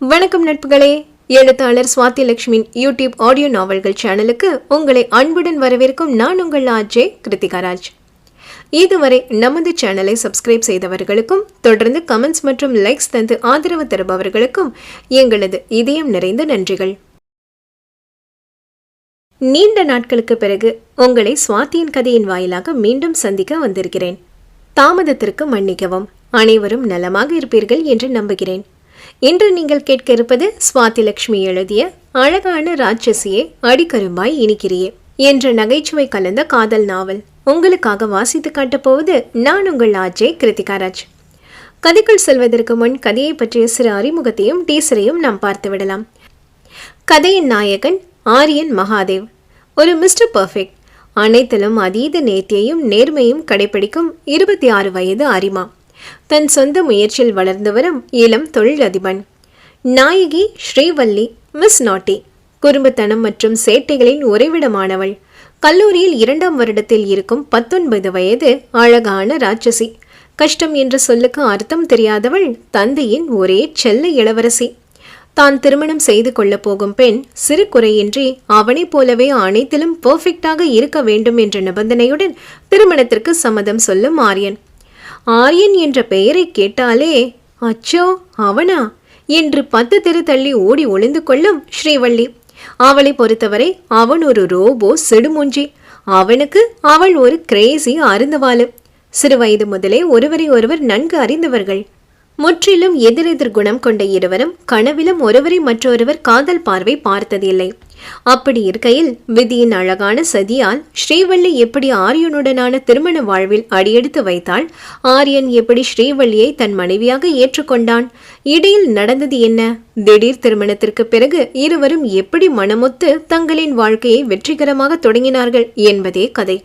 வணக்கம் நட்புகளே. எழுத்தாளர் Swathi லட்சுமியின் YouTube audio நாவல்கள் சேனலுக்கு உங்களை அன்புடன் வரவேற்கும் நான் உங்கள் ஆஜே கிருத்திகாராஜ். இதுவரை நமது சேனலை சப்ஸ்கிரைப் செய்தவர்களுக்கும் தொடர்ந்து கமெண்ட்ஸ் மற்றும் லைக்ஸ் தந்து ஆதரவு தருபவர்களுக்கும் எங்களது இதயம் நிறைந்த நன்றிகள். நீண்ட நாட்களுக்கு பிறகு உங்களை சுவாத்தியின் கதையின் வாயிலாக மீண்டும் சந்திக்க வந்திருக்கிறேன். தாமதத்திற்கு மன்னிக்கவும். அனைவரும் நலமாக இருப்பீர்கள் என்று நம்புகிறேன். இன்று நீங்கள் கேட்க இருப்பது சுவாதி லட்சுமி எழுதிய அழகான ராட்சசியே அடிக்கரும்பாய் இனிக்கிறியே என்ற நகைச்சுவை கலந்த காதல் நாவல். உங்களுக்காக வாசித்து காட்டப்போவது நான் உங்கள் ஆஜே கிருத்திகாராஜ் கதைக்குள் செல்வதற்கு முன் கதையை பற்றிய சிறு அறிமுகத்தையும் டீசரையும் நாம் பார்த்து விடலாம். கதையின் நாயகன் ஆரியன் மகாதேவ். ஒரு மிஸ்டர் பர்ஃபெக்ட். அனைத்திலும் அதீத நேர்த்தியையும் நேர்மையும் கடைபிடிக்கும் இருபத்தி ஆறு வயது அரிமா. தன் சொந்த முயற்சியில் வளர்ந்து வரும் இளம் தொழிலதிபன். நாயகி ஸ்ரீவல்லி மிஸ் நாட்டி குறும்புத்தனம் மற்றும் சேட்டைகளின் உறைவிடமானவள். கல்லூரியில் இரண்டாம் வருடத்தில் இருக்கும் பத்தொன்பது வயது அழகான ராட்சசி. கஷ்டம் என்ற சொல்லுக்கு அர்த்தம் தெரியாதவள் தந்தையின் ஒரே செல்ல இளவரசி. தான் திருமணம் செய்து கொள்ளப் போகும் பெண் சிறு குறையின்றி அவனைப் போலவே அனைத்திலும் பெர்ஃபெக்டாக இருக்க வேண்டும் என்ற நிபந்தனையுடன் திருமணத்திற்கு சம்மதம் சொல்லும் ஆரியன். ஆரியன் என்ற பெயரை கேட்டாலே அச்சோ அவனா? என்று பத்து தெரு தள்ளி ஓடி ஒளிந்து கொள்ளும் ஸ்ரீவள்ளி. அவளை பொறுத்தவரை அவன் ஒரு ரோபோ சிடுமூஞ்சி. அவனுக்கு அவள் ஒரு கிரேசி அருந்தவாளு. சிறுவயது முதலே ஒருவரை ஒருவர் நன்கு அறிந்தவர்கள். முற்றிலும் எதிரெதிர் குணம் கொண்ட இருவரும் கனவிலும் ஒருவரை மற்றொருவர் காதல் பார்வை பார்த்ததில்லை. அப்படி இருக்கையில் விதியின் அழகான சதியால் ஸ்ரீவள்ளி எப்படி ஆரியனுடனான திருமண வாழ்வில் அடியெடுத்து வைத்தாள்? ஆரியன் எப்படி ஸ்ரீவள்ளியை தன் மனைவியாக ஏற்றுக்கொண்டான்? இடையில் நடந்தது என்ன? திடீர் திருமணத்திற்கு பிறகு இருவரும் எப்படி மனமொத்து தங்களின் வாழ்க்கையை வெற்றிகரமாக தொடங்கினார்கள் என்பதே கதை.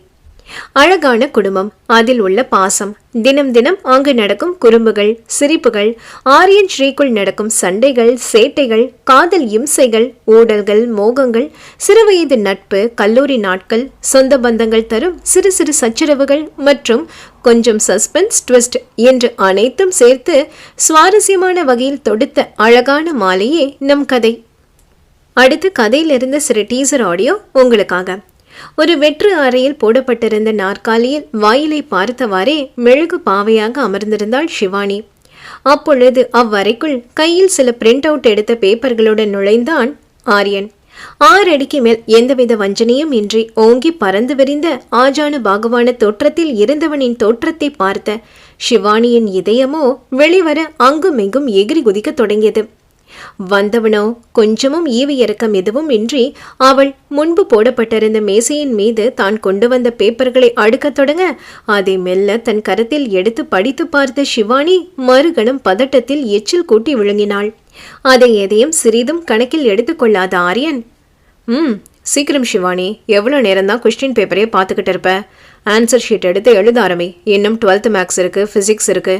அழகான குடும்பம் அதில் உள்ள பாசம். தினம் தினம் அங்கு நடக்கும் குறும்புகள் சிரிப்புகள் ஆரியன் ஸ்ரீக்குள் நடக்கும் சண்டைகள் சேட்டைகள் காதல் இம்சைகள் ஊடல்கள் மோகங்கள் சிறுவயது நட்பு கல்லூரி நாட்கள் சொந்த பந்தங்கள் தரும் சிறு சிறு சச்சரவுகள் மற்றும் கொஞ்சம் சஸ்பென்ஸ் ட்விஸ்ட் என்று அனைத்தும் சேர்த்து சுவாரஸ்யமான வகையில் தொடுத்த அழகான மாலையே நம் கதை. அடுத்து கதையிலிருந்து சிறு டீசர் ஆடியோ உங்களுக்காக. ஒரு வெற்று அறையில் போடப்பட்டிருந்த நாற்காலியில் வாயிலை பார்த்தவாறே மெழுகு பாவையாக அமர்ந்திருந்தாள் சிவானி. அப்பொழுது அவ்வறைக்குள் கையில் சில பிரிண்ட் அவுட் எடுத்த பேப்பர்களுடன் நுழைந்தான் ஆரியன். ஆறு அடிக்கு மேல் எந்தவித வஞ்சனையும் இன்றி ஓங்கி பறந்து விரிந்த ஆஜானு பாகவான தோற்றத்தில் இருந்தவனின் தோற்றத்தை பார்த்த சிவானியின் இதயமோ வெளிவர அங்குமிங்கும் எகிரி குதிக்கத் தொடங்கியது. வந்தவனோ கொஞ்சமும் ஈவு இறக்கம் எதுவும் இன்றி அவள் முன்பு போடப்பட்டிருந்த மேசையின் மீது தான் கொண்டு வந்த பேப்பர்களை அடுக்கத் தொடங்க அதை மெல்ல தன் கரத்தில் எடுத்து படித்து பார்த்த சிவானி மறுகணம் பதட்டத்தில் எச்சில் கூட்டி விழுங்கினாள். அதை எதையும் சிறிதும் கணக்கில் எடுத்துக்கொள்ளாத ஆரியன் ம் சீக்கிரம் சிவானி எவ்வளோ நேரம் தான் கொஸ்டின் பேப்பரே பார்த்துக்கிட்டு இருப்ப? ஆன்சர் ஷீட் எடுத்து எழுத ஆரம்பி. இன்னும் டுவெல்த் மேக்ஸ் இருக்கு ஃபிசிக்ஸ் இருக்கு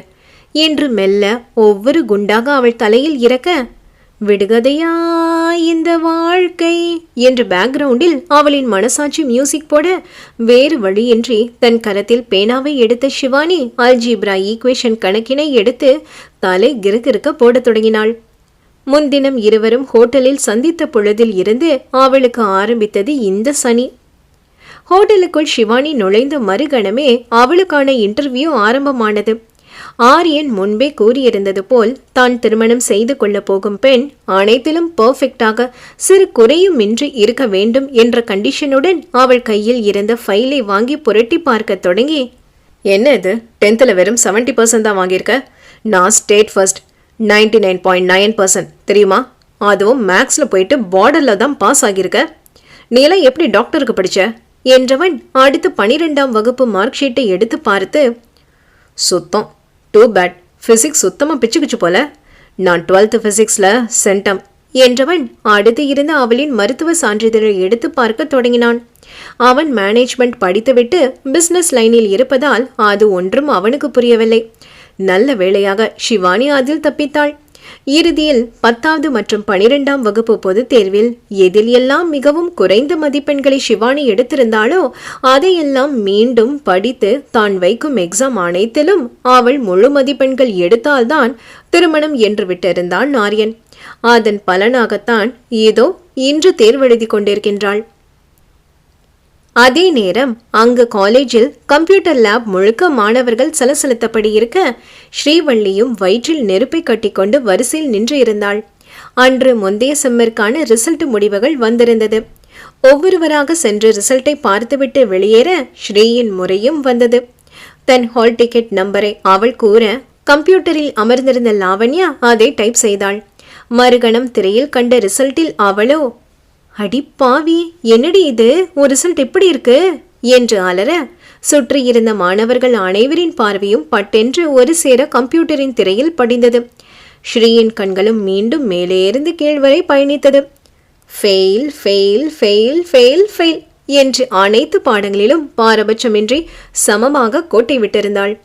என்று மெல்ல ஒவ்வொரு குண்டாக அவள் தலையில் இறக்க விடுகதையா இந்த வாழ்க்கை என்று பேக்ரவுண்டில் அவளின் மனசாட்சி மியூசிக் போட வேறு வழியின்றி தன் கரத்தில் பேனாவை எடுத்த சிவானி அல்ஜீப்ரா ஈக்குவேஷன் கணக்கினை எடுத்து தலை கிறுகிறுக்க போடத் தொடங்கினாள். முன்தினம் இருவரும் ஹோட்டலில் சந்தித்த பொழுதில் இருந்து அவளுக்கு ஆரம்பித்தது இந்த சனி. ஹோட்டலுக்குள் சிவானி நுழைந்த மறுகணமே அவளுக்கான இன்டர்வியூ ஆரம்பமானது. ஆரியன் முன்பே கூறியிருந்தது போல் தான் திருமணம் செய்து கொள்ளப் போகும் பெண் அனைத்திலும் பர்ஃபெக்டாக சிறு குறையும் இன்றி இருக்க வேண்டும் என்ற கண்டிஷனுடன் அவள் கையில் இருந்த ஃபைலை வாங்கி புரட்டி பார்க்க தொடங்கி என்ன இது? டென்த்தில் வெறும் செவன்ட்டி பர்சன்ட் தான் வாங்கியிருக்க? நான் state first ninety nine point nine percent தெரியுமா? அதுவும் மேக்ஸில் போயிட்டு பார்டரில் தான் பாஸ் ஆகியிருக்க. நீலாம் எப்படி டாக்டருக்கு படித்த என்றவன் அடுத்து பனிரெண்டாம் வகுப்பு மார்க் ஷீட்டை எடுத்து பார்த்து சுத்தம். டூ பேட் ஃபிசிக்ஸ் சுத்தமாக பிச்சுக்குச்சு போல. நான் டுவெல்த்து ஃபிசிக்ஸில் சென்டம் என்றவன் அடுத்து இருந்த அவளின் மருத்துவ சான்றிதழை எடுத்து பார்க்க தொடங்கினான். அவன் மேனேஜ்மெண்ட் படித்துவிட்டு பிசினஸ் லைனில் இருப்பதால் அது ஒன்றும் அவனுக்கு புரியவில்லை. நல்ல வேளையாக ஷிவானி அதில் தப்பித்தாள். இறுதியில் பத்தாவது மற்றும் பனிரெண்டாம் வகுப்பு பொதுத் தேர்வில் எதில் எல்லாம் மிகவும் குறைந்த மதிப்பெண்களை சிவானி எடுத்திருந்தாளோ அதையெல்லாம் மீண்டும் படித்து தான் வைக்கும் எக்ஸாம் அனைத்திலும் அவள் முழு மதிப்பெண்கள் எடுத்தால்தான் திருமணம் என்று விட்டிருந்தான் நாரியன். அதன் பலனாகத்தான் ஏதோ இன்று தேர்வெழுதி கொண்டிருக்கின்றாள். அதே நேரம் அங்கு காலேஜில் கம்ப்யூட்டர் லேப் முழுக்க மாணவர்கள் சலசலத்தபடி இருக்க ஸ்ரீவள்ளியும் வயிற்றில் நெருப்பை கட்டிக்கொண்டு வரிசையில் நின்று இருந்தாள். அன்று முந்தைய செம்மிற்கான ரிசல்ட் முடிவுகள் வந்திருந்தது. ஒவ்வொருவராக சென்று ரிசல்ட்டை பார்த்துவிட்டு வெளியேற ஸ்ரீயின் முறையும் வந்தது. தன் ஹால் டிக்கெட் நம்பரை அவள் கூற கம்ப்யூட்டரில் அமர்ந்திருந்த லாவண்யா அதை டைப் செய்தாள். மறுகணம் திரையில் கண்ட ரிசல்ட்டில் அவளோ அடி பாவி என்னடி இது? ஒரு ரிசல்ட் எப்படி இருக்கு? என்று அலற. சுற்றி இருந்த மாணவர்கள் அனைவரின் பார்வையும் பட்டென்று ஒரு சேர கம்ப்யூட்டரின் திரையில் படிந்தது. ஸ்ரீயின் கண்களும் மீண்டும் மேலே இருந்து கீழ் வரை பயணித்தது. Fail fail fail fail fail என்று அனைத்து பாடங்களிலும் பாரபட்சமின்றி சமமாக கோட்டை விட்டிருந்தாள்.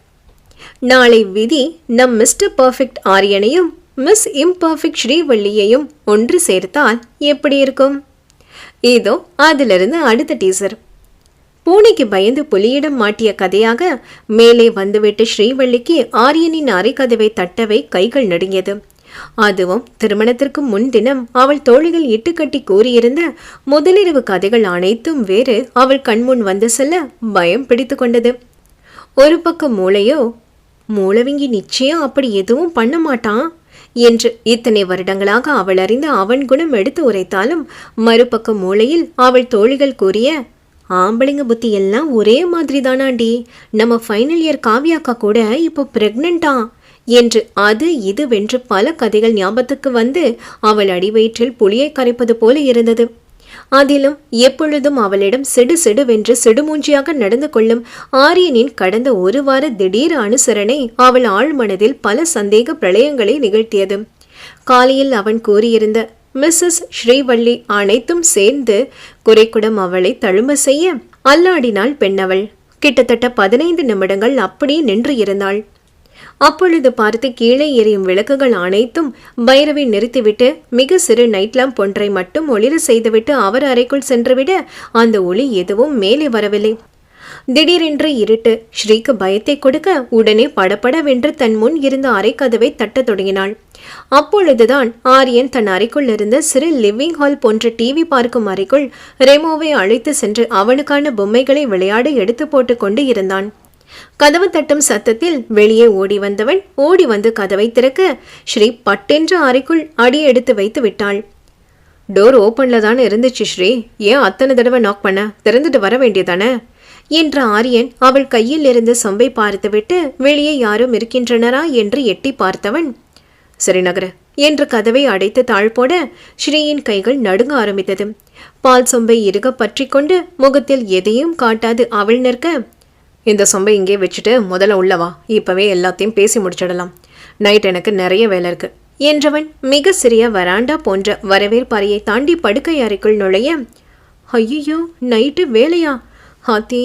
நாளை விதி நம் மிஸ்டர் பர்ஃபெக்ட் ஆரியனையும் மிஸ் இம்பர்ஃபெக்ட் ஸ்ரீவள்ளியையும் ஒன்று சேர்த்தால் எப்படி இருக்கும்? இதோ அதிலிருந்து அடுத்த டீசர். பூனைக்கு பயந்து புலியிடம் மாட்டிய கதையாக மேலே வந்துவிட்டு ஸ்ரீவள்ளிக்கு ஆரியனின் அரைக்கதவை தட்டவை கைகள் நடுங்கியது. அதுவும் திருமணத்திற்கு முன்தினம் அவள் தோழிகள் இட்டுக்கட்டி கூறியிருந்த முதலிரவு கதைகள் அனைத்தும் வேறு அவள் கண்முன் வந்து செல்ல பயம் பிடித்து கொண்டது. ஒரு பக்கம் மூளையோ மூளவிங்கி நிச்சயம் அப்படி எதுவும் பண்ண மாட்டான். என்று இத்தனை வருடங்களாக அவள் அறிந்த அவன் குணம் எடுத்து உரைத்தாலும் மறுபக்க மூலையில் அவள் தோழிகள் கூறிய ஆம்பளைங்க புத்தி எல்லாம் ஒரே மாதிரி தானாண்டி நம்ம ஃபைனல் இயர் காவியாக்கா கூட இப்போ பிரெக்னண்டா என்று அது இது வென்று பல கதைகள் ஞாபகத்துக்கு வந்து அவள் அடிவயிற்றில் புளியை கரைப்பது போல இருந்தது. அதிலும் எப்பொழுதும் அவளிடம் சிடு சிடுவென்று சிடுமூஞ்சியாக நடந்து கொள்ளும் ஆரியனின் கடந்த ஒரு வார திடீர் அனுசரணை அவள் ஆழ்மனதில் பல சந்தேக பிரளயங்களை நிகழ்த்தியது. காலையில் அவன் கூறியிருந்த மிஸ்ஸஸ் ஸ்ரீவள்ளி அனைத்தும் சேர்ந்து குறைக்குடம் அவளை தழும்ப செய்ய அல்லாடினாள் பெண்ணவள். கிட்டத்தட்ட பதினைந்து நிமிடங்கள் அப்படியே நின்று இருந்தாள். அப்பொழுது பார்த்து கீழே எரியும் விளக்குகள் அனைத்தும் பைரவை நிறுத்திவிட்டு மிக சிறு நைட் லேம்ப் ஒன்றை மட்டும் ஒளிர செய்துவிட்டு அவர் அறைக்குள் சென்றுவிட அந்த ஒளி எதுவும் மேலே வரவில்லை. திடீரென்று இருட்டு ஸ்ரீக்கு பயத்தை கொடுக்க உடனே படபடவென்று தன் முன் இருந்த அறைக்கதவை தட்டத் தொடங்கினாள். அப்பொழுதுதான் ஆரியன் தன் அறைக்குள் இருந்த சிறு லிவிங் ஹால் போன்ற டிவி பார்க்கும் அறைக்குள் ரெமோவை அழைத்து சென்று அவனுக்கான பொம்மைகளை விளையாட எடுத்து போட்டு கொண்டு இருந்தான். கதவு தட்டும் சத்தத்தில் வெளியே ஓடி வந்தவன் ஓடி வந்து கதவை திறக்க ஸ்ரீ பட்டென்ற அறைக்குள் அடி எடுத்து வைத்து விட்டாள். டோர் ஓப்பன்ல தானே இருந்துச்சு ஸ்ரீ? ஏன் அத்தனை தடவை நாக் பண்ண? திறந்துட்டு வர வேண்டியதானே? என்ற ஆரியன் அவள் கையில் இருந்து சொம்பை பார்த்துவிட்டு வெளியே யாரும் இருக்கின்றனரா என்று எட்டி பார்த்தவன் சரி நகர என்று கதவை அடைத்து தாழ்போட ஸ்ரீயின் கைகள் நடுங்க ஆரம்பித்தது. பால் சொம்பை இறுக பற்றி கொண்டு முகத்தில் எதையும் காட்டாது அவள் நிற்க இந்த சொம்பை இங்கே வச்சுட்டு முதல்ல உள்ளவா இப்போவே எல்லாத்தையும் பேசி முடிச்சிடலாம். நைட் எனக்கு நிறைய வேலை இருக்கு. என்றவன் மிக சிறிய வராண்டா போன்ற வரவேற்பறையை தாண்டி படுக்கை அறைக்குள் நுழைய ஐயோ நைட்டு வேலையா? ஹாத்தி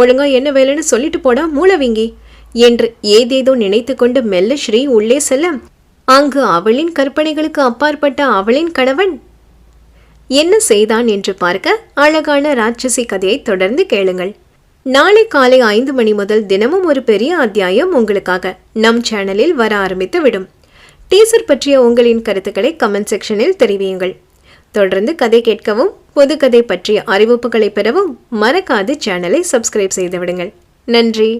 ஒழுங்கா என்ன வேலைன்னு சொல்லிட்டு போடா மூளவிங்கி என்று ஏதேதோ நினைத்து கொண்டு மெல்ல ஸ்ரீ உள்ளே செல்ல அங்கு அவளின் கற்பனைகளுக்கு அப்பாற்பட்ட அவளின் கணவன்? என்ன செய்தான்? என்று பார்க்க அழகான ராட்சசி கதையை தொடர்ந்து கேளுங்கள். நாளை காலை ஐந்து மணி முதல் தினமும் ஒரு பெரிய அத்தியாயம் உங்களுக்காக நம் சேனலில் வர ஆரம்பித்து விடும் டீசர் பற்றிய உங்களின் கருத்துக்களை கமெண்ட் செக்ஷனில் தெரிவியுங்கள். தொடர்ந்து கதை கேட்கவும் புதுக்கதை கதை பற்றிய அறிவிப்புகளை பெறவும் மறக்காது சேனலை சப்ஸ்கிரைப் செய்து விடுங்கள் நன்றி.